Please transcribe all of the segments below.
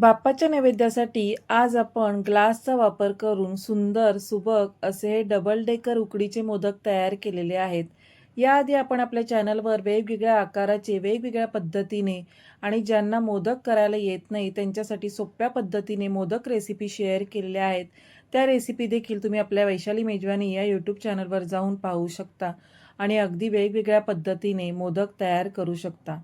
बाप्पाच्या नैवेद्यासाठी आज आपण ग्लासचा वापर करून सुंदर सुबक असे हे डबल डेकर उकडीचे मोदक तयार केलेले आहेत. याआधी आपण आपल्या चॅनलवर वेगवेगळ्या आकाराचे वेगवेगळ्या पद्धतीने आणि ज्यांना मोदक करायला येत नाही त्यांच्यासाठी सोप्या पद्धतीने मोदक रेसिपी शेअर केलेल्या आहेत. त्या रेसिपी देखील तुम्ही आपल्या वैशाली मेजवानी या यूट्यूब चॅनलवर जाऊन पाहू शकता आणि अगदी वेगवेगळ्या पद्धतीने मोदक तयार करू शकता.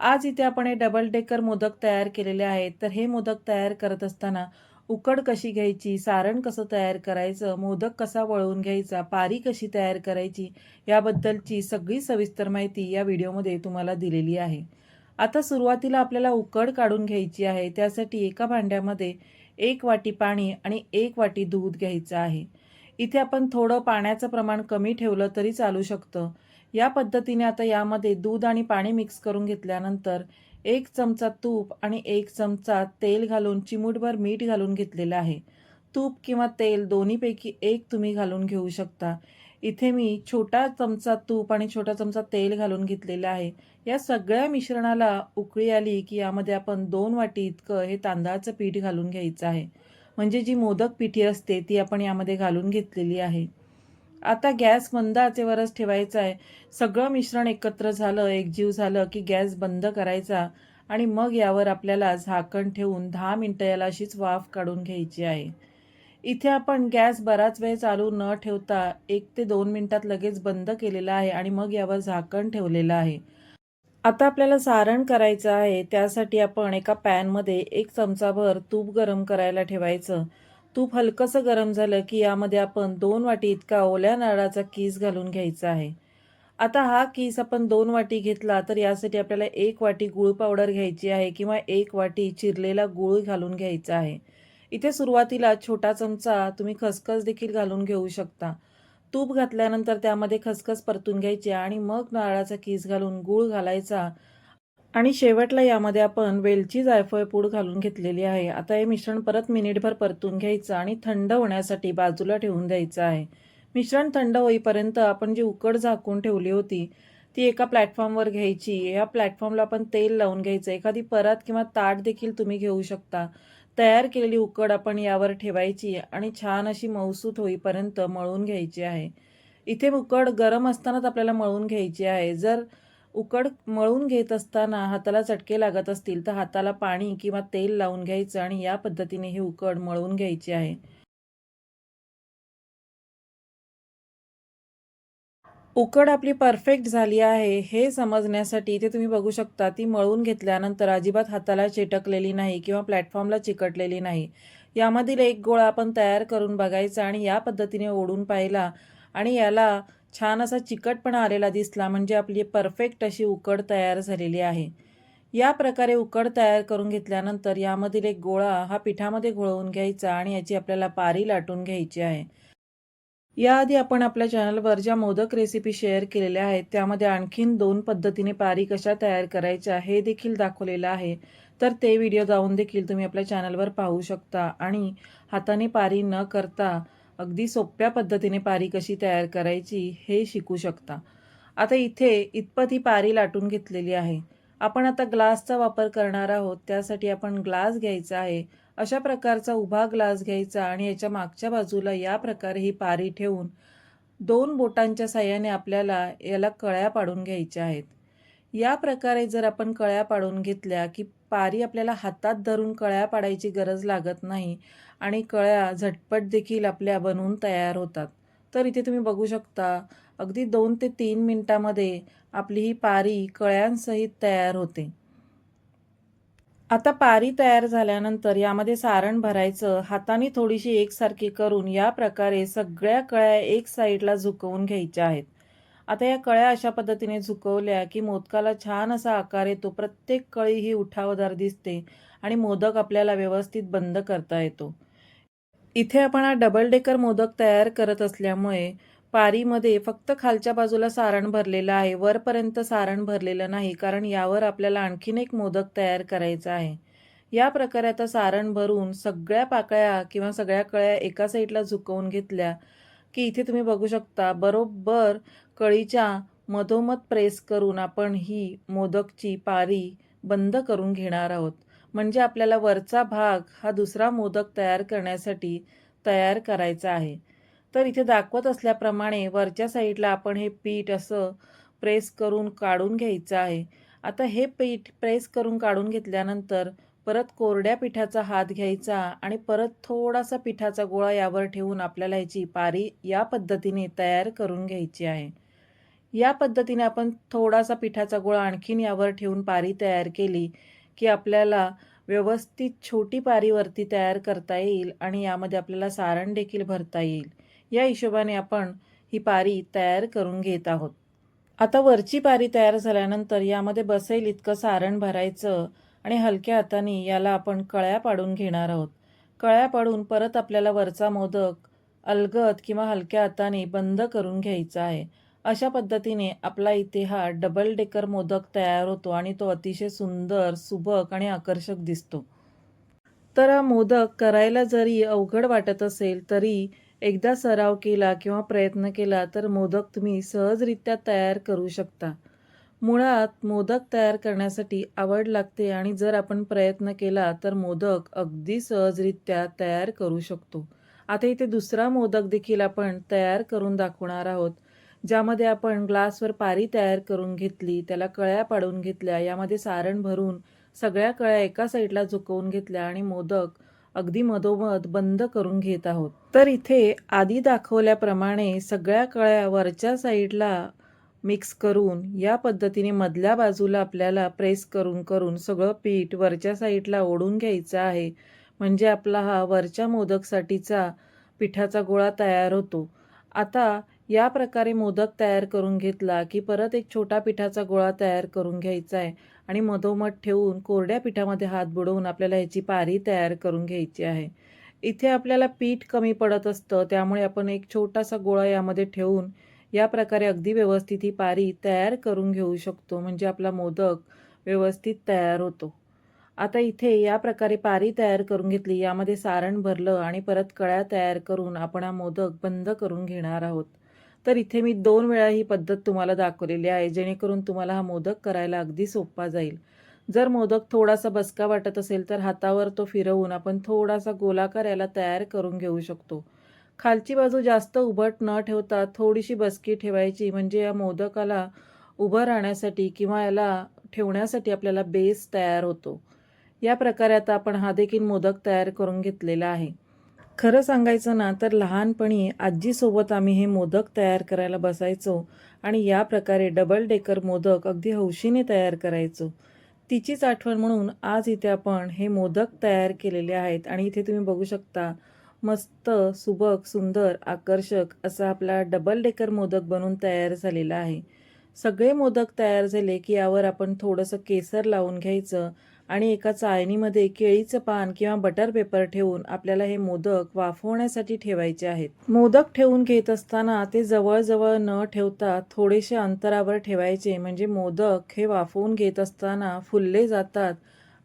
आज इथे आपण हे डबल डेकर मोदक तयार केलेले आहेत. तर हे मोदक तयार करत असताना उकड कशी घ्यायची सारण कसं तयार करायचं मोदक कसा वळवून घ्यायचा पारी कशी तयार करायची याबद्दलची सगळी सविस्तर माहिती या व्हिडिओमध्ये तुम्हाला दिलेली आहे. आता सुरुवातीला आपल्याला उकड काढून घ्यायची आहे. त्यासाठी एका भांड्यामध्ये एक वाटी पाणी आणि एक वाटी दूध घ्यायचं आहे. इथे आपण थोडं पाण्याचं प्रमाण कमी ठेवलं तरी चालू शकतं. या पद्धतीने आता यामध्ये दूध आणि पाणी मिक्स करून घेतल्यानंतर एक चमचा तूप आणि एक चमचा तेल घालून चिमूटभर मीठ घालून घेतलेलं आहे. तूप किंवा तेल दोन्हीपैकी एक तुम्ही घालून घेऊ शकता. इथे मी छोटा चमचा तूप आणि छोटा चमचा तेल घालून घेतलेलं आहे. या सगळ्या मिश्रणाला उकळी आली की यामध्ये आपण दोन वाटी इतकं हे तांदळाचं पीठ घालून घ्यायचं आहे. म्हणजे जी मोदक पिठी असते ती आपण यामध्ये घालून घेतलेली आहे. आता गॅस मंद आचेवरच ठेवायचा आहे. सगळं मिश्रण एकत्र झालं एकजीव झालं की गॅस बंद करायचा आणि मग यावर आपल्याला झाकण ठेवून दहा मिनटं याला अशीच वाफ काढून घ्यायची आहे. इथे आपण गॅस बराच वेळ चालू न ठेवता एक ते दोन मिनटात लगेच बंद केलेला आहे आणि मग यावर झाकण ठेवलेलं आहे. आता आपल्याला सारण करायचं आहे त्यासाठी आपण एका पॅनमध्ये एक चमचाभर तूप गरम करायला ठेवायचं. तूप हलकंसं गरम झालं की यामध्ये आपण दोन वाटी इतका ओल्या नारळाचा कीस घालून घ्यायचा आहे. आता हा कीस आपण दोन वाटी घेतला तर यासाठी आपल्याला एक वाटी गूळ पावडर घ्यायची आहे किंवा एक वाटी चिरलेला गूळ घालून घ्यायचा आहे. इथे सुरुवातीला छोटा चमचा तुम्ही खसखस देखील घालून घेऊ शकता. तूप घातल्यानंतर त्यामध्ये खसखस परतून घ्यायची आणि मग नारळाचा किस घालून गूळ घालायचा. आणि शेवटला यामध्ये आपण वेलची जायफळ पूड घालून घेतलेली आहे. आता हे मिश्रण परत मिनिटभर परतून घ्यायचं आणि थंड होण्यासाठी बाजूला ठेवून द्यायचं आहे. मिश्रण थंड होईपर्यंत आपण जी उकड झाकून ठेवली होती ती एका प्लॅटफॉर्मवर घ्यायची. या प्लॅटफॉर्मला आपण तेल लावून घ्यायचं. एखादी परत किंवा ताट देखील तुम्ही घेऊ शकता. तयार केलेली उकड आपण यावर ठेवायची आणि छान अशी मौसूत होईपर्यंत मळून घ्यायची आहे. इथे उकड गरम असतानाच आपल्याला मळून घ्यायची आहे. जर उकड मळून घेत असताना हाताला चटके लागत असतील तर हाताला पाणी किंवा तेल लावून घ्यायचं आणि या पद्धतीने ही उकड मळून घ्यायची आहे. उकड आपली परफेक्ट झाली आहे हे समजण्यासाठी इथे तुम्ही बघू शकता ती मळून घेतल्यानंतर अजिबात हाताला चिटकलेली नाही किंवा प्लॅटफॉर्मला चिकटलेली नाही. यामधील एक गोळा आपण तयार करून बघायचा आणि या पद्धतीने ओढून पाहिला आणि याला छान असा चिकटपणा आलेला दिसला म्हणजे आपली परफेक्ट अशी उकड तयार झालेली आहे. या प्रकारे उकड तयार करून घेतल्यानंतर यामधील एक गोळा हा पिठामध्ये घोळवून घ्यायचा आणि याची आपल्याला पारी लाटून घ्यायची आहे. याआधी आपण आपल्या चॅनलवर ज्या मोदक रेसिपी शेअर केलेल्या आहेत त्यामध्ये आणखीन दोन पद्धतीने पारी कशा तयार करायच्या हे देखील दाखवलेलं आहे. तर ते व्हिडिओ जाऊन देखील तुम्ही आपल्या चॅनलवर पाहू शकता आणि हाताने पारी न करता अगदी सोप्या पद्धतीने पारी कशी तयार करायची हे शिकू शकता. आता इथे इतपत ही पारी लाटून घेतलेली आहे. आपण आता ग्लासचा वापर करणार आहोत त्यासाठी आपण ग्लास घ्यायचा आहे. अशा प्रकारचा उभा ग्लास घ्यायचा आणि याच्या मागच्या बाजूला या प्रकारे ही पारी ठेवून दोन बोटांच्या साह्याने आपल्याला याला कळ्या पाडून घ्यायच्या आहेत. या प्रकारे जर आपण कळ्या पाडून घेतल्या की पारी आपल्याला हातात धरून कळ्या पाडायची गरज लागत नाही आणि कळ्या झटपट देखील आपल्या बनवून तयार होतात तर इथे तुम्ही बघू शकता अगदी दोन ते तीन मिनटामध्ये आपली ही पारी कळ्यांसहित तयार होते. आता पारी तयार झाल्यानंतर यामध्ये सारण भरायचं हाताने थोडीशी एकसारखी करून या प्रकारे सगळ्या कळ्या एक साईडला झुकवून घ्यायच्या आहेत. आता या कळ्या अशा पद्धतीने झुकवल्या की मोदकाला छान असा आकार येतो प्रत्येक कळी ही उठावदार दिसते आणि मोदक आपल्याला व्यवस्थित बंद करता येतो. इथे आपण हा डबल डेकर मोदक तयार करत असल्यामुळे पारीमध्ये फक्त खालच्या बाजूला सारण भरलेलं आहे. वरपर्यंत सारण भरलेलं नाही कारण यावर आपल्याला आणखीन एक मोदक तयार करायचा आहे. या प्रकारे आता सारण भरून सगळ्या पाकळ्या किंवा सगळ्या कळ्या एका साईडला झुकवून घेतल्या की इथे तुम्ही बघू शकता बरोबर कळीच्या मधोमध प्रेस करून आपण ही मोदकची पारी बंद करून घेणार आहोत. म्हणजे आपल्याला वरचा भाग हा दुसरा मोदक तयार करण्यासाठी तयार करायचा आहे. तर इथे दाखवत असल्याप्रमाणे वरच्या साईडला आपण हे पीठ असं प्रेस करून काढून घ्यायचं आहे. आता हे पीठ प्रेस करून काढून घेतल्यानंतर परत कोरड्या पिठाचा हात घ्यायचा आणि परत थोडासा पिठाचा गोळा यावर ठेवून आपल्याला याची पारी या पद्धतीने तयार करून घ्यायची आहे. या पद्धतीने आपण थोडासा पिठाचा गोळा आणखीन यावर ठेवून पारी तयार केली की आपल्याला व्यवस्थित छोटी पारीवरती तयार करता येईल आणि यामध्ये आपल्याला सारण देखील भरता येईल. या हिशोबाने आपण ही पारी तयार करून घेत आहोत. आता वरची पारी तयार झाल्यानंतर यामध्ये बसेल इतकं सारण भरायचं आणि हलक्या हाताने याला आपण कळ्या पाडून घेणार आहोत. कळ्या पाडून परत आपल्याला वरचा मोदक अलगद किंवा हलक्या हाताने बंद करून घ्यायचा आहे. अशा पद्धतीने आपला इथे हा डबल डेकर मोदक तयार होतो आणि तो अतिशय सुंदर सुबक आणि आकर्षक दिसतो. तर हा मोदक करायला जरी अवघड वाटत असेल तरी एकदा सराव केला किंवा प्रयत्न केला तर मोदक तुम्ही सहजरित्या तयार करू शकता. मुळात मोदक तयार करण्यासाठी आवड लागते आणि जर आपण प्रयत्न केला तर मोदक अगदी सहजरित्या तयार करू शकतो. आता इथे दुसरा मोदक देखील आपण तयार करून दाखवणार आहोत ज्यामध्ये आपण ग्लासवर पारी तयार करून घेतली त्याला कळ्या पाडून घेतल्या यामध्ये सारण भरून सगळ्या कळ्या एका साईडला झुकवून घेतल्या आणि मोदक अगदी मधोमध बंद करून घेत आहोत. तर इथे आधी दाखवल्याप्रमाणे सगळ्या कळ्या वरच्या साईडला मिक्स करून या पद्धतीने मधल्या बाजूला आपल्याला प्रेस करून करून सगळं पीठ वरच्या साईडला ओढून घ्यायचं आहे. म्हणजे आपला हा वरच्या मोदकसाठीचा पिठाचा गोळा तयार होतो. आता या प्रकारे मोदक तयार करून घेतला की परत एक छोटा पिठाचा गोळा तयार करून घ्यायचा आहे. आणि मधोमध ठेवून कोरड्या पिठामध्ये हात बुडवून आपल्याला ह्याची पारी तयार करून घ्यायची आहे. इथे आपल्याला पीठ कमी पडत असतं त्यामुळे आपण एक छोटासा गोळा यामध्ये ठेवून या प्रकारे अगदी व्यवस्थित ही पारी तयार करून घेऊ शकतो म्हणजे आपला मोदक व्यवस्थित तयार होतो. आता इथे या प्रकारे पारी तयार करून घेतली यामध्ये सारण भरलं आणि परत कळ्या तयार करून आपण हा मोदक बंद करून घेणार आहोत. तर इथे मी दोन वेळा ही पद्धत तुम्हाला दाखवलेली आहे जेणेकरून तुम्हाला हा मोदक करायला अगदी सोपा जाईल. जर मोदक थोडासा बसका वाटत असेल तर हातावर तो फिरवून आपण थोडासा गोलाकार याला तयार करून घेऊ शकतो. खालची बाजू जास्त उभट न ठेवता थोडीशी बसकी ठेवायची म्हणजे या मोदकाला उभं राहण्यासाठी किंवा याला ठेवण्यासाठी आपल्याला बेस तयार होतो. या प्रकारे आता आपण हा देखील मोदक तयार करून घेतलेला आहे. खरं सांगायचं ना तर लहानपणी आजीसोबत आम्ही हे मोदक तयार करायला बसायचो आणि या प्रकारे डबल डेकर मोदक अगदी हौशीने तयार करायचो. तिचीच आठवण म्हणून आज इथे आपण हे मोदक तयार केलेले आहेत आणि इथे तुम्ही बघू शकता मस्त सुबक सुंदर आकर्षक असा आपला डबल डेकर मोदक बनून तयार झालेला आहे. सगळे मोदक तयार झाले की यावर आपण थोडंसं केसर लावून घ्यायचं आणि एका चाळणीमध्ये केळीचं पान किंवा बटर पेपर ठेवून आपल्याला हे मोदक वाफवण्यासाठी ठेवायचे आहेत. मोदक ठेवून घेत असताना ते जवळजवळ न ठेवता थोडेसे अंतरावर ठेवायचे म्हणजे मोदक हे वाफवून घेत असताना फुलले जातात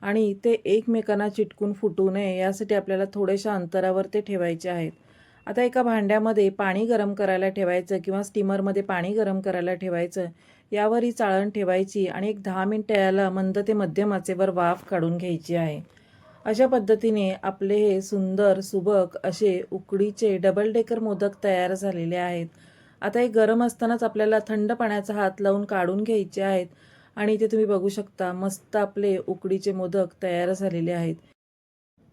आणि ते एकमेकांना चिटकून फुटू नये यासाठी आपल्याला थोड्याशा अंतरावर ते ठेवायचे आहेत. आता एका भांड्यामध्ये पाणी गरम करायला ठेवायचं किंवा स्टीमरमध्ये पाणी गरम करायला ठेवायचं. यावर ही चाळण ठेवायची आणि एक दहा मिनटं याला मंद ते मध्यम आचेवर वाफ काढून घ्यायची आहे. अशा पद्धतीने आपले हे सुंदर सुबक असे उकडीचे डबल डेकर मोदक तयार झालेले आहेत. आता हे गरम असतानाच आपल्याला थंड पाण्याचा हात लावून काढून घ्यायचे आहेत आणि इथे तुम्ही बघू शकता मस्त आपले उकडीचे मोदक तयार झालेले आहेत.